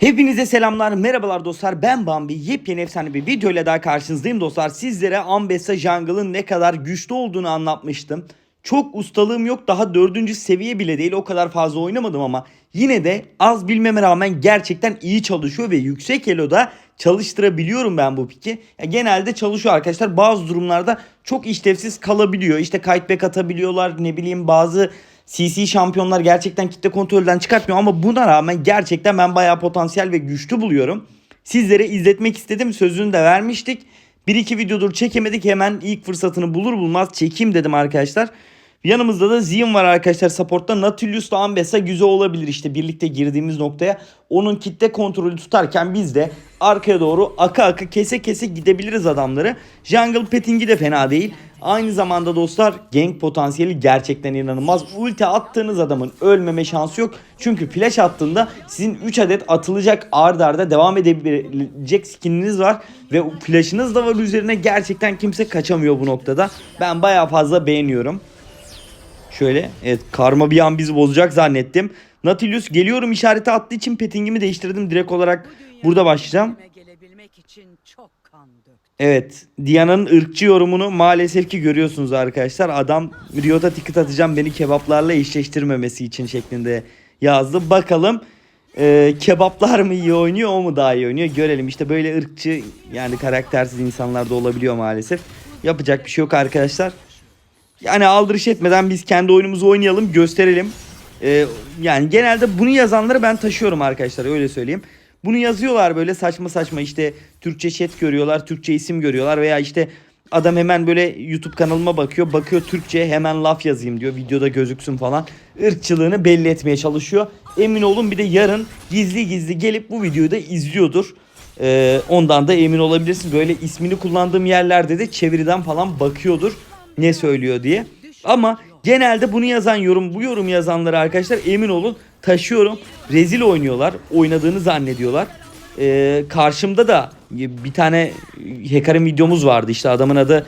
Hepinize selamlar, merhabalar dostlar. Ben Bambi. Yepyeni efsane bir video ile daha karşınızdayım dostlar. Sizlere Ambessa Jungle'ın ne kadar güçlü olduğunu anlatmıştım. Çok ustalığım yok. Daha dördüncü seviye bile değil. O kadar fazla oynamadım ama yine de az bilmeme rağmen gerçekten iyi çalışıyor ve yüksek elo'da çalıştırabiliyorum ben bu piki. Ya genelde çalışıyor arkadaşlar. Bazı durumlarda çok işlevsiz kalabiliyor. İşte kiteback atabiliyorlar. Ne bileyim bazı CC şampiyonlar gerçekten kitle kontrolden çıkartmıyor ama buna rağmen gerçekten ben bayağı potansiyel ve güçlü buluyorum. Sizlere izletmek istedim sözünü de vermiştik. Bir iki videodur çekemedik hemen ilk fırsatını bulur bulmaz çekeyim dedim arkadaşlar. Yanımızda da Zion var arkadaşlar supportta. Nautilus'la Ambessa güzel olabilir işte birlikte girdiğimiz noktaya. Onun kitle kontrolü tutarken biz de arkaya doğru aka aka kese kese gidebiliriz adamları. Jungle petting'i de fena değil. Aynı zamanda dostlar gank potansiyeli gerçekten inanılmaz. Ulti attığınız adamın ölmeme şansı yok. Çünkü flash attığında sizin 3 adet atılacak ard arda devam edebilecek skininiz var. Ve flashınız da var üzerine gerçekten kimse kaçamıyor bu noktada. Ben bayağı fazla beğeniyorum. Şöyle evet karma bir an bizi bozacak zannettim. Nautilus geliyorum işareti attığı için pettingimi değiştirdim. Direkt olarak burada başlayacağım. Evet Diana'nın ırkçı yorumunu maalesef ki görüyorsunuz arkadaşlar. Adam Riot'a ticket atacağım beni kebaplarla eşleştirmemesi için şeklinde yazdı. Bakalım e, kebaplar mı iyi oynuyor o mu daha iyi oynuyor görelim. İşte böyle ırkçı yani karaktersiz insanlar da olabiliyor maalesef. Yapacak bir şey yok arkadaşlar. Yani aldırış etmeden biz kendi oyunumuzu oynayalım gösterelim. Ee, yani genelde bunu yazanları ben taşıyorum arkadaşlar öyle söyleyeyim. Bunu yazıyorlar böyle saçma saçma işte Türkçe chat görüyorlar, Türkçe isim görüyorlar veya işte adam hemen böyle YouTube kanalıma bakıyor, bakıyor Türkçe hemen laf yazayım diyor videoda gözüksün falan. Irkçılığını belli etmeye çalışıyor. Emin olun bir de yarın gizli gizli gelip bu videoyu da izliyordur. Ee, ondan da emin olabilirsin. Böyle ismini kullandığım yerlerde de çeviriden falan bakıyordur ne söylüyor diye. Ama genelde bunu yazan yorum, bu yorum yazanları arkadaşlar emin olun taşıyorum. Rezil oynuyorlar. Oynadığını zannediyorlar. Ee, karşımda da bir tane Hacker'ın videomuz vardı. İşte adamın adı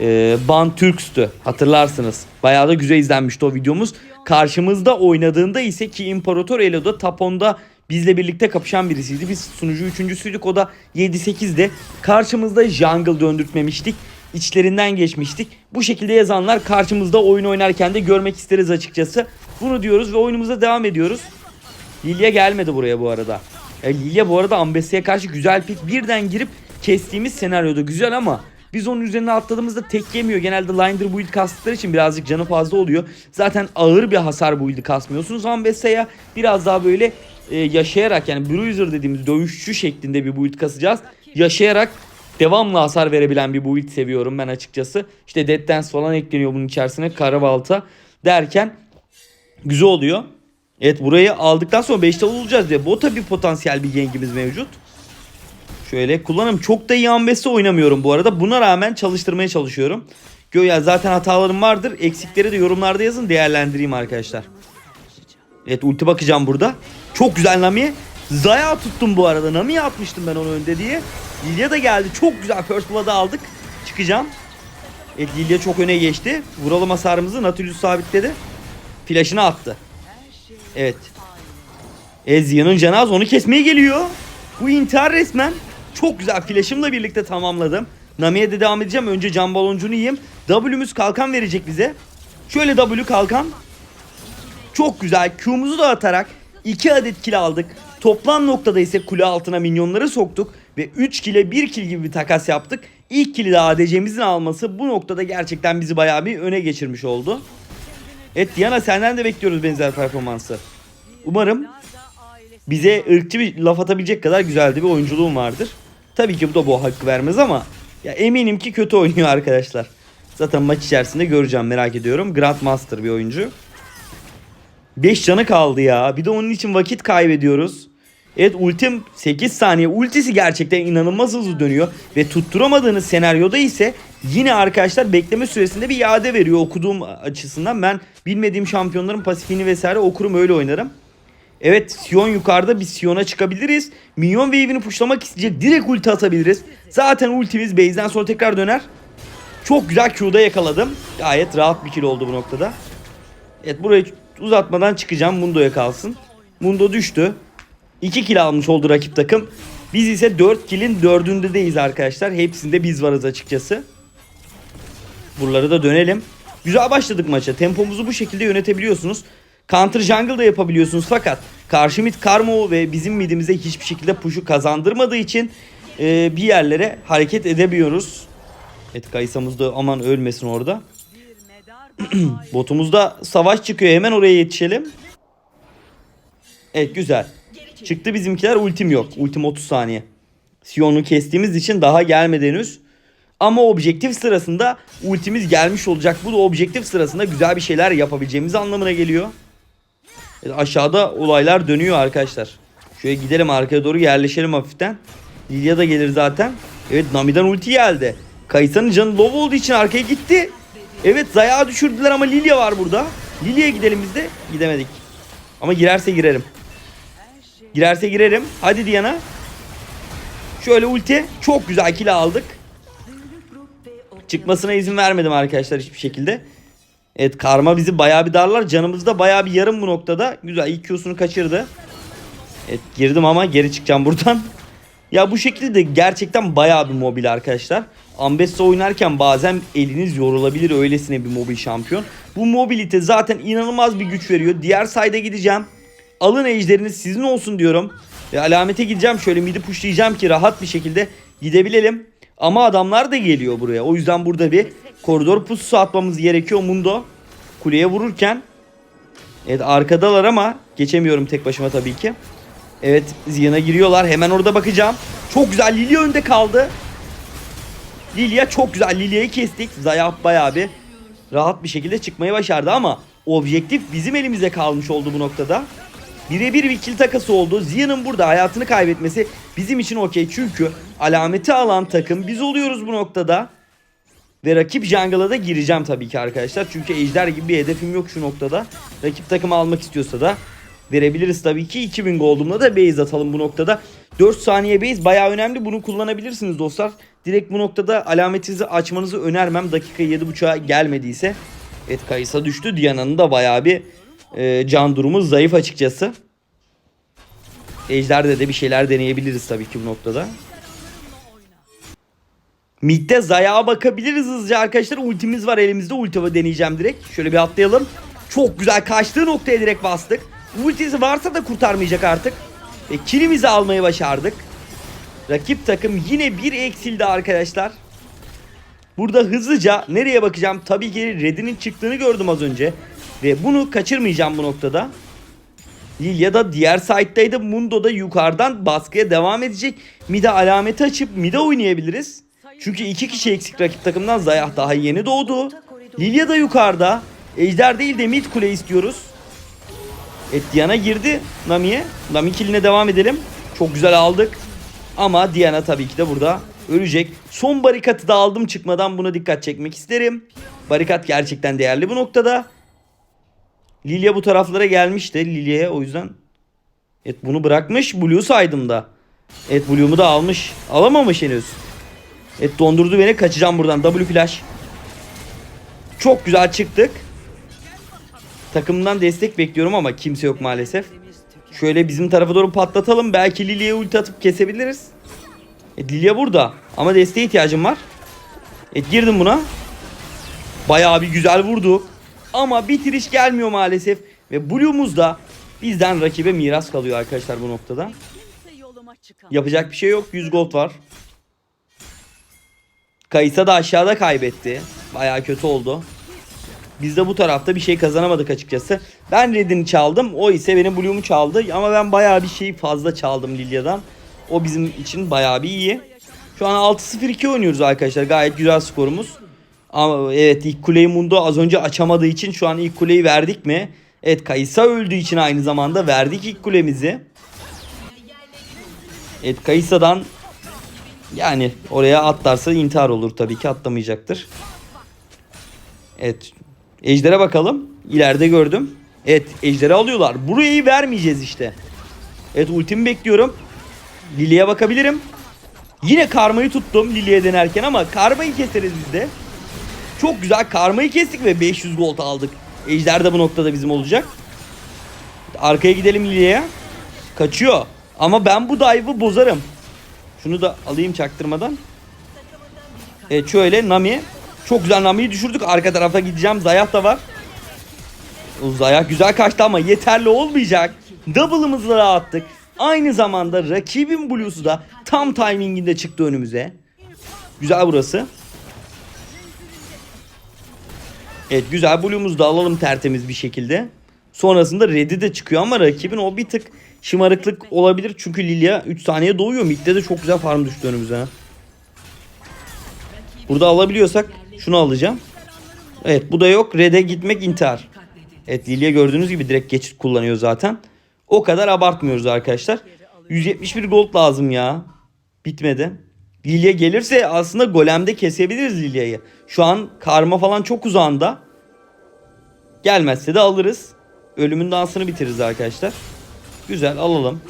e, Ban Türk'stü. Hatırlarsınız. Bayağı da güzel izlenmişti o videomuz. Karşımızda oynadığında ise ki İmparator Elo'da Tapon'da bizle birlikte kapışan birisiydi. Biz sunucu üçüncüsüydük. O da 7-8'de. Karşımızda jungle döndürtmemiştik içlerinden geçmiştik. Bu şekilde yazanlar karşımızda oyun oynarken de görmek isteriz açıkçası. Bunu diyoruz ve oyunumuza devam ediyoruz. Lilia gelmedi buraya bu arada. E, Lilia bu arada Ambessi'ye karşı güzel pik. Birden girip kestiğimiz senaryoda güzel ama biz onun üzerine atladığımızda tek yemiyor. Genelde Linder build kastıkları için birazcık canı fazla oluyor. Zaten ağır bir hasar build'i kasmıyorsunuz. Ambessia'ya biraz daha böyle e, yaşayarak yani Bruiser dediğimiz dövüşçü şeklinde bir build kasacağız. Yaşayarak devamlı hasar verebilen bir build seviyorum ben açıkçası. İşte Dead Dance falan ekleniyor bunun içerisine. Karabalta derken güzel oluyor. Evet burayı aldıktan sonra 5'te olacağız diye. Bu tabi potansiyel bir gengimiz mevcut. Şöyle kullanım çok da iyi ambeste oynamıyorum bu arada. Buna rağmen çalıştırmaya çalışıyorum. Göya zaten hatalarım vardır. Eksikleri de yorumlarda yazın değerlendireyim arkadaşlar. Evet ulti bakacağım burada. Çok güzel Nami. Zaya tuttum bu arada. Nami'ye atmıştım ben onu önde diye. Lilia da geldi. Çok güzel First Blood'ı aldık. Çıkacağım. Evet Lilia çok öne geçti. Vuralım hasarımızı. Nautilus sabitledi. Flash'ını attı. Evet. Ezreal'ın canı az onu kesmeye geliyor. Bu intihar resmen. Çok güzel flash'ımla birlikte tamamladım. Nami'ye de devam edeceğim. Önce can baloncunu yiyeyim. W'müz kalkan verecek bize. Şöyle W kalkan. Çok güzel. Q'muzu da atarak 2 adet kill aldık. Toplam noktada ise kule altına minyonları soktuk. Ve 3 kile 1 kill gibi bir takas yaptık. İlk kili de ADC'mizin alması bu noktada gerçekten bizi bayağı bir öne geçirmiş oldu. Evet Diana senden de bekliyoruz benzer performansı. Umarım bize ırkçı bir laf atabilecek kadar güzel de bir oyunculuğum vardır. Tabii ki bu da bu hakkı vermez ama ya eminim ki kötü oynuyor arkadaşlar. Zaten maç içerisinde göreceğim merak ediyorum. Grandmaster bir oyuncu. 5 canı kaldı ya. Bir de onun için vakit kaybediyoruz. Evet ultim 8 saniye. Ultisi gerçekten inanılmaz hızlı dönüyor. Ve tutturamadığınız senaryoda ise yine arkadaşlar bekleme süresinde bir iade veriyor okuduğum açısından. Ben bilmediğim şampiyonların pasifini vesaire okurum öyle oynarım. Evet Sion yukarıda biz Sion'a çıkabiliriz. Minyon wave'ini pushlamak isteyecek. Direkt ulti atabiliriz. Zaten ultimiz base'den sonra tekrar döner. Çok güzel Q'da yakaladım. Gayet rahat bir kill oldu bu noktada. Evet burayı uzatmadan çıkacağım. Mundo'ya kalsın. Mundo düştü. 2 kill almış oldu rakip takım. Biz ise 4 kill'in 4'ündeyiz arkadaşlar. Hepsinde biz varız açıkçası. Buraları da dönelim. Güzel başladık maça. Tempomuzu bu şekilde yönetebiliyorsunuz. Counter jungle da yapabiliyorsunuz fakat karşı mid Karmo ve bizim midimize hiçbir şekilde push'u kazandırmadığı için e, bir yerlere hareket edemiyoruz. Evet Kaysamız da aman ölmesin orada. Botumuzda savaş çıkıyor. Hemen oraya yetişelim. Evet güzel. Çıktı bizimkiler. Ultim yok. Ultim 30 saniye. Sion'u kestiğimiz için daha gelmedi henüz. Ama objektif sırasında ultimiz gelmiş olacak. Bu da objektif sırasında güzel bir şeyler yapabileceğimiz anlamına geliyor. Evet, aşağıda olaylar dönüyor arkadaşlar. Şöyle gidelim arkaya doğru yerleşelim hafiften. Lilia da gelir zaten. Evet Nami'den ulti geldi. Kayısa'nın canı low olduğu için arkaya gitti. Evet Zaya'ğı düşürdüler ama Lilia var burada. Lilia'ya gidelim biz de. Gidemedik. Ama girerse girerim. Girerse girerim. Hadi Diana. Şöyle ulti. Çok güzel kill aldık. Çıkmasına izin vermedim arkadaşlar hiçbir şekilde. Evet karma bizi bayağı bir darlar. Canımız da bayağı bir yarım bu noktada. Güzel ilk Q'sunu kaçırdı. Evet girdim ama geri çıkacağım buradan. Ya bu şekilde gerçekten bayağı bir mobil arkadaşlar. Ambessa oynarken bazen eliniz yorulabilir öylesine bir mobil şampiyon. Bu mobilite zaten inanılmaz bir güç veriyor. Diğer sayda gideceğim. Alın ejderiniz sizin olsun diyorum. Ve alamete gideceğim şöyle midi pushlayacağım ki rahat bir şekilde gidebilelim. Ama adamlar da geliyor buraya. O yüzden burada bir koridor pususu atmamız gerekiyor Mundo. Kuleye vururken. Evet arkadalar ama geçemiyorum tek başıma tabii ki. Evet Zion'a giriyorlar. Hemen orada bakacağım. Çok güzel Lilia önde kaldı. Lilia çok güzel. Lilia'yı kestik. Zaya bayağı bir rahat bir şekilde çıkmayı başardı ama objektif bizim elimize kalmış oldu bu noktada. Birebir bir kill takası oldu. Zion'ın burada hayatını kaybetmesi bizim için okey. Çünkü alameti alan takım biz oluyoruz bu noktada. Ve rakip jungle'a da gireceğim tabii ki arkadaşlar. Çünkü ejder gibi bir hedefim yok şu noktada. Rakip takımı almak istiyorsa da verebiliriz tabii ki. 2000 gold'umla da base atalım bu noktada. 4 saniye base bayağı önemli. Bunu kullanabilirsiniz dostlar. Direkt bu noktada alametinizi açmanızı önermem. Dakika 7.5'a gelmediyse. Evet Kayısa düştü. Diana'nın da bayağı bir e, can durumu zayıf açıkçası. Ejder'de de bir şeyler deneyebiliriz tabii ki bu noktada. Mid'de Zaya'ya bakabiliriz hızlıca arkadaşlar. Ultimiz var elimizde. Ultimi deneyeceğim direkt. Şöyle bir atlayalım. Çok güzel kaçtığı noktaya direkt bastık. Ultisi varsa da kurtarmayacak artık. Ve kilimizi almayı başardık. Rakip takım yine bir eksildi arkadaşlar. Burada hızlıca nereye bakacağım? Tabii ki Red'inin çıktığını gördüm az önce. Ve bunu kaçırmayacağım bu noktada. Lilia da diğer side'daydı. Mundo da yukarıdan baskıya devam edecek. Mid'e alameti açıp mid'e oynayabiliriz. Çünkü iki kişi eksik rakip takımdan. Zayah daha yeni doğdu. Lilia da yukarıda. Ejder değil de mid kule istiyoruz. Evet Diana girdi Nami'ye. Nami killine devam edelim. Çok güzel aldık. Ama Diana tabii ki de burada ölecek. Son barikatı da aldım çıkmadan buna dikkat çekmek isterim. Barikat gerçekten değerli bu noktada. Lilia bu taraflara gelmişti. Lilia'ya o yüzden. Evet bunu bırakmış. Blue saydım da. Evet Blue'umu da almış. Alamamış henüz. Evet dondurdu beni. Kaçacağım buradan. W flash. Çok güzel çıktık. Takımdan destek bekliyorum ama kimse yok maalesef. Şöyle bizim tarafa doğru patlatalım. Belki Lilia'ya ulti atıp kesebiliriz. E, Lilia burada. Ama desteğe ihtiyacım var. Evet girdim buna. Bayağı bir güzel vurduk. Ama bitiriş gelmiyor maalesef. Ve Blue'umuz da bizden rakibe miras kalıyor arkadaşlar bu noktada. Yapacak bir şey yok. 100 gold var. Kayısa da aşağıda kaybetti. Bayağı kötü oldu. Biz de bu tarafta bir şey kazanamadık açıkçası. Ben Red'ini çaldım. O ise benim Blue'umu çaldı. Ama ben bayağı bir şey fazla çaldım Lilia'dan. O bizim için bayağı bir iyi. Şu an 6-0-2 oynuyoruz arkadaşlar. Gayet güzel skorumuz. Ama evet ilk kuleyi Mundo az önce açamadığı için şu an ilk kuleyi verdik mi? Evet Kayısa öldüğü için aynı zamanda verdik ilk kulemizi. Evet Kayısa'dan yani oraya atlarsa intihar olur tabii ki atlamayacaktır. Evet. Ejder'e bakalım. İleride gördüm. Evet Ejder'i alıyorlar. Burayı vermeyeceğiz işte. Evet ultimi bekliyorum. Lili'ye bakabilirim. Yine karmayı tuttum Lili'ye denerken ama karmayı keseriz biz de. Çok güzel karmayı kestik ve 500 gold aldık. Ejder de bu noktada bizim olacak. Arkaya gidelim Lili'ye. Kaçıyor. Ama ben bu dive'ı bozarım. Şunu da alayım çaktırmadan. Evet şöyle Nami. Çok güzel Nami'yi düşürdük. Arka tarafa gideceğim. Zayah da var. O Zayah güzel kaçtı ama yeterli olmayacak. Double'ımızı da attık. Aynı zamanda rakibin Blue'su da tam timinginde çıktı önümüze. Güzel burası. Evet güzel Blue'umuzu da alalım tertemiz bir şekilde. Sonrasında Red'i de çıkıyor ama rakibin o bir tık şımarıklık olabilir. Çünkü Lilia 3 saniye doğuyor. Mid'de de çok güzel farm düştü önümüze. Burada alabiliyorsak şunu alacağım. Evet bu da yok. Red'e gitmek intihar. Evet Lilia gördüğünüz gibi direkt geçit kullanıyor zaten. O kadar abartmıyoruz arkadaşlar. 171 gold lazım ya. Bitmedi. Lilia gelirse aslında golemde kesebiliriz Lilia'yı. Şu an karma falan çok uzağında. Gelmezse de alırız. Ölümün dansını bitiririz arkadaşlar. Güzel alalım.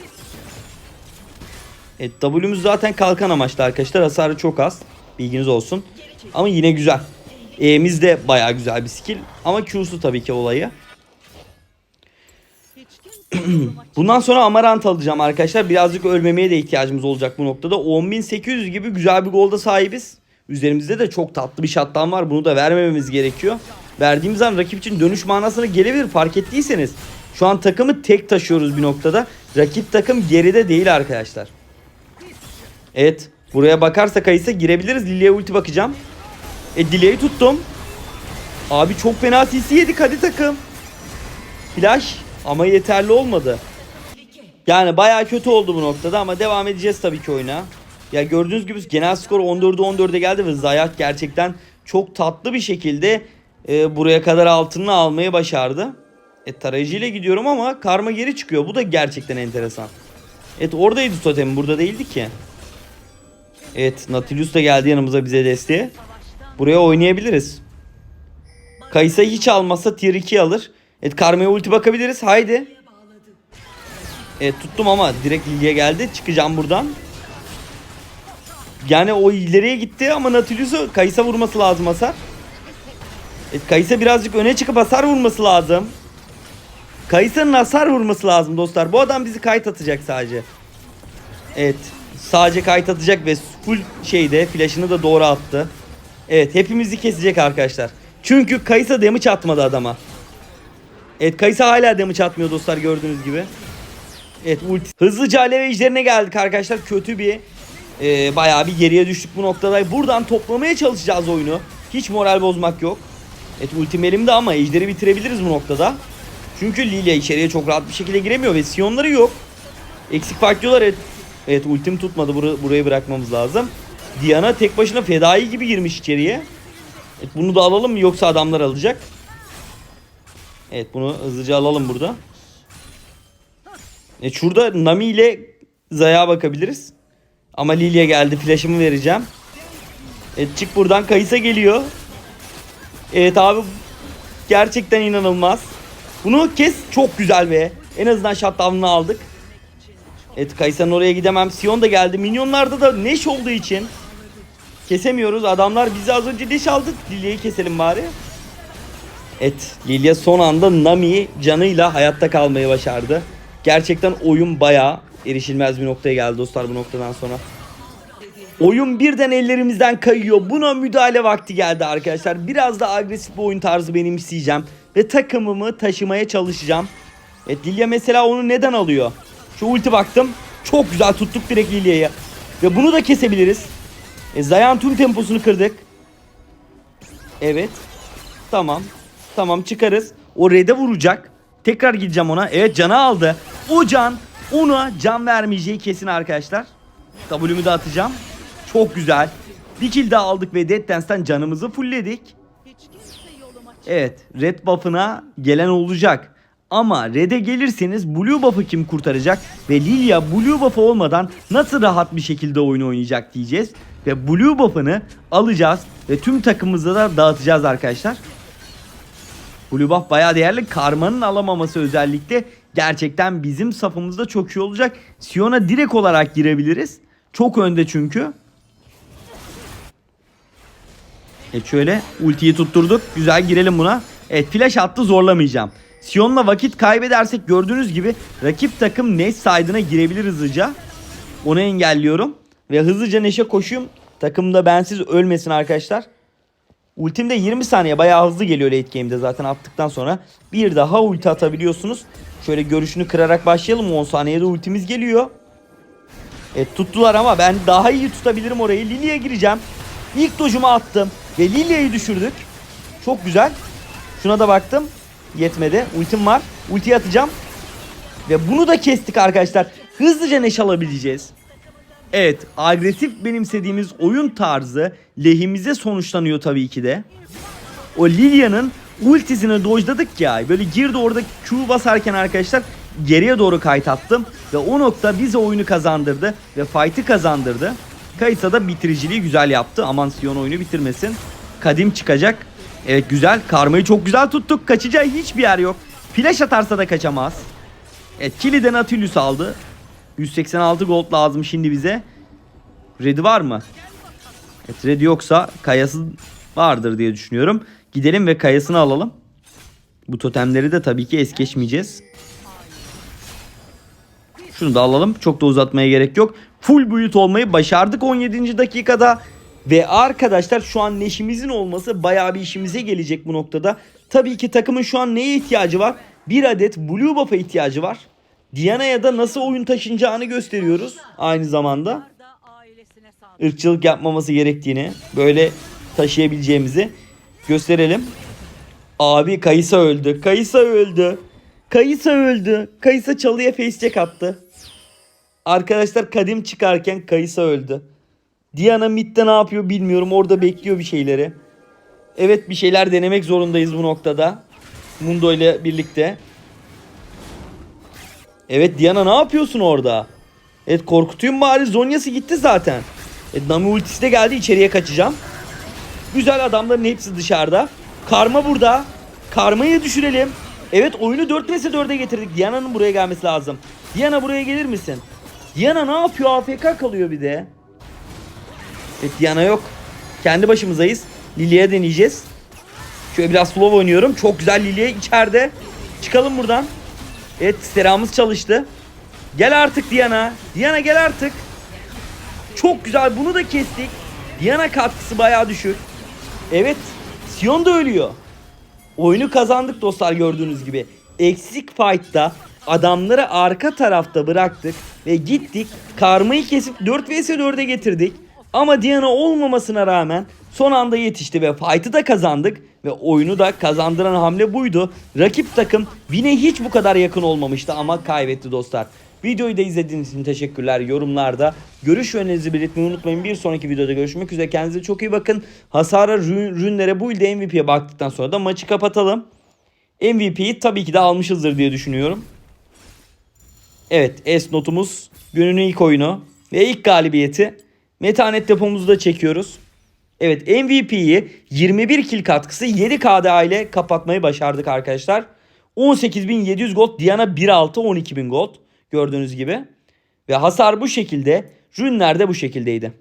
Evet W'muz zaten kalkan amaçlı arkadaşlar. Hasarı çok az. Bilginiz olsun. Ama yine güzel. E'miz de baya güzel bir skill. Ama Q'su tabii ki olayı. Bundan sonra Amarant alacağım arkadaşlar. Birazcık ölmemeye de ihtiyacımız olacak bu noktada. 10.800 gibi güzel bir golda sahibiz. Üzerimizde de çok tatlı bir shutdown var. Bunu da vermememiz gerekiyor. Verdiğimiz an rakip için dönüş manasına gelebilir fark ettiyseniz. Şu an takımı tek taşıyoruz bir noktada. Rakip takım geride değil arkadaşlar. Evet. Buraya bakarsak Ayıs'a girebiliriz. Lilia'ya ulti bakacağım. E Dile'yi tuttum. Abi çok fena CC yedik hadi takım. Flash ama yeterli olmadı. Yani bayağı kötü oldu bu noktada ama devam edeceğiz tabii ki oyuna. Ya gördüğünüz gibi genel skor 14'e 14'e geldi ve Zayat gerçekten çok tatlı bir şekilde e, buraya kadar altını almayı başardı. E tarayıcı ile gidiyorum ama karma geri çıkıyor. Bu da gerçekten enteresan. Evet oradaydı totem burada değildi ki. Evet Nautilus da geldi yanımıza bize desteğe. Buraya oynayabiliriz. Kaysa hiç almazsa tier 2 alır. Evet Karma'ya ulti bakabiliriz. Haydi. Evet tuttum ama direkt Lilia geldi. Çıkacağım buradan. Yani o ileriye gitti ama Nautilus'u Kaysa vurması lazım hasar. Evet Kaysa birazcık öne çıkıp hasar vurması lazım. Kayısa'nın hasar vurması lazım dostlar. Bu adam bizi kayıt atacak sadece. Evet. Sadece kayıt atacak ve full şeyde flash'ını da doğru attı. Evet hepimizi kesecek arkadaşlar. Çünkü Kayısa damage atmadı adama. Evet Kayısa hala damage atmıyor dostlar gördüğünüz gibi. Evet ulti. Hızlıca alev ejderine geldik arkadaşlar. Kötü bir e, bayağı bir geriye düştük bu noktada. Buradan toplamaya çalışacağız oyunu. Hiç moral bozmak yok. Evet ultim elimde ama ejderi bitirebiliriz bu noktada. Çünkü Lilia içeriye çok rahat bir şekilde giremiyor ve Sion'ları yok. Eksik fark. Evet, evet ultim tutmadı. Bur- burayı bırakmamız lazım. Diana tek başına fedai gibi girmiş içeriye. Evet, bunu da alalım mı yoksa adamlar alacak. Evet bunu hızlıca alalım burada. E şurada Nami ile Zaya bakabiliriz. Ama Lilia geldi. Flash'ımı vereceğim. Evet çık buradan. Kayısa geliyor. Evet abi gerçekten inanılmaz. Bunu kes çok güzel be. En azından shutdown'ını aldık. Evet Kayısa'nın oraya gidemem. Sion da geldi. Minyonlarda da Neş olduğu için kesemiyoruz. Adamlar bizi az önce Neş aldı. Lilia'yı keselim bari. Evet Lilia son anda Nami'yi canıyla hayatta kalmayı başardı. Gerçekten oyun bayağı erişilmez bir noktaya geldi dostlar bu noktadan sonra. Oyun birden ellerimizden kayıyor. Buna müdahale vakti geldi arkadaşlar. Biraz da agresif bir oyun tarzı benimseyeceğim. Ve takımımı taşımaya çalışacağım. Evet Lilia mesela onu neden alıyor? Şu ulti baktım. Çok güzel tuttuk direkt Lilia'yı. Ve bunu da kesebiliriz. E, Zayan tüm temposunu kırdık. Evet. Tamam. Tamam çıkarız. O red'e vuracak. Tekrar gideceğim ona. Evet canı aldı. O can ona can vermeyeceği kesin arkadaşlar. W'mü de atacağım. Çok güzel. Bir kill aldık ve Dead Dance'den canımızı fullledik. Evet red buff'ına gelen olacak. Ama red'e gelirseniz blue buff'ı kim kurtaracak? Ve Lilia blue buff olmadan nasıl rahat bir şekilde oyun oynayacak diyeceğiz. Ve blue buff'ını alacağız ve tüm takımımıza da dağıtacağız arkadaşlar. Buff bayağı değerli. Karma'nın alamaması özellikle gerçekten bizim safımızda çok iyi olacak. Sion'a direkt olarak girebiliriz. Çok önde çünkü. Evet şöyle ultiyi tutturduk. Güzel girelim buna. Evet flash attı zorlamayacağım. Sion'la vakit kaybedersek gördüğünüz gibi rakip takım Neş side'ına girebilir hızlıca. Onu engelliyorum. Ve hızlıca Neş'e koşuyum. Takımda bensiz ölmesin arkadaşlar. Ultimde 20 saniye bayağı hızlı geliyor late game'de zaten attıktan sonra. Bir daha ulti atabiliyorsunuz. Şöyle görüşünü kırarak başlayalım. 10 saniyede ultimiz geliyor. Evet tuttular ama ben daha iyi tutabilirim orayı. Lily'e gireceğim. İlk dojumu attım. Ve Lily'yi düşürdük. Çok güzel. Şuna da baktım. Yetmedi. Ultim var. Ultiyi atacağım. Ve bunu da kestik arkadaşlar. Hızlıca neş alabileceğiz. Evet agresif benimsediğimiz oyun tarzı lehimize sonuçlanıyor tabii ki de. O Lilia'nın ultisini dojladık ya böyle girdi orada Q basarken arkadaşlar geriye doğru kayıt attım. Ve o nokta bize oyunu kazandırdı ve fight'ı kazandırdı. Kayısa da bitiriciliği güzel yaptı. Aman Sion oyunu bitirmesin. Kadim çıkacak. Evet güzel. Karmayı çok güzel tuttuk. Kaçacağı hiçbir yer yok. Flash atarsa da kaçamaz. Evet Kili'den Atilius aldı. 186 gold lazım şimdi bize. Ready var mı? Evet ready yoksa kayası vardır diye düşünüyorum. Gidelim ve kayasını alalım. Bu totemleri de tabii ki es geçmeyeceğiz. Şunu da alalım. Çok da uzatmaya gerek yok. Full boyut olmayı başardık 17. dakikada. Ve arkadaşlar şu an neşimizin olması bayağı bir işimize gelecek bu noktada. Tabii ki takımın şu an neye ihtiyacı var? Bir adet Blue Buff'a ihtiyacı var. Diana'ya da nasıl oyun taşınacağını gösteriyoruz aynı zamanda. Irkçılık yapmaması gerektiğini, böyle taşıyabileceğimizi gösterelim. Abi Kayısa öldü. Kayısa öldü. Kayısa öldü. Kayısa çalıya facecheck attı. Arkadaşlar kadim çıkarken Kayısa öldü. Diana midde ne yapıyor bilmiyorum. Orada bekliyor bir şeyleri. Evet bir şeyler denemek zorundayız bu noktada. Mundo ile birlikte. Evet Diana ne yapıyorsun orada? Evet korkutayım bari. Zonya'sı gitti zaten. E, Nami ultisi de geldi. içeriye kaçacağım. Güzel adamların hepsi dışarıda. Karma burada. Karmayı düşürelim. Evet oyunu 4 vs 4'e getirdik. Diana'nın buraya gelmesi lazım. Diana buraya gelir misin? Diana ne yapıyor? AFK kalıyor bir de. Evet Diana yok. Kendi başımızayız. Lily'e deneyeceğiz. Şöyle biraz slow oynuyorum. Çok güzel Lilye içeride. Çıkalım buradan. Evet seramız çalıştı. Gel artık Diana. Diana gel artık. Çok güzel bunu da kestik. Diana katkısı bayağı düşük. Evet Sion da ölüyor. Oyunu kazandık dostlar gördüğünüz gibi. Eksik fight'ta adamları arka tarafta bıraktık ve gittik karmayı kesip 4 vs 4'e getirdik. Ama Diana olmamasına rağmen son anda yetişti ve fight'ı da kazandık ve oyunu da kazandıran hamle buydu. Rakip takım Win'e hiç bu kadar yakın olmamıştı ama kaybetti dostlar. Videoyu da izlediğiniz için teşekkürler. Yorumlarda görüş ve önerinizi belirtmeyi unutmayın. Bir sonraki videoda görüşmek üzere. Kendinize çok iyi bakın. Hasara, rün- rünlere, bu ilde MVP'ye baktıktan sonra da maçı kapatalım. MVP'yi tabii ki de almışızdır diye düşünüyorum. Evet S notumuz günün ilk oyunu ve ilk galibiyeti. Metanet depomuzu da çekiyoruz. Evet MVP'yi 21 kill katkısı 7 KDA ile kapatmayı başardık arkadaşlar. 18.700 gold, Diana 1.6 12.000 gold gördüğünüz gibi. Ve hasar bu şekilde, rünler de bu şekildeydi.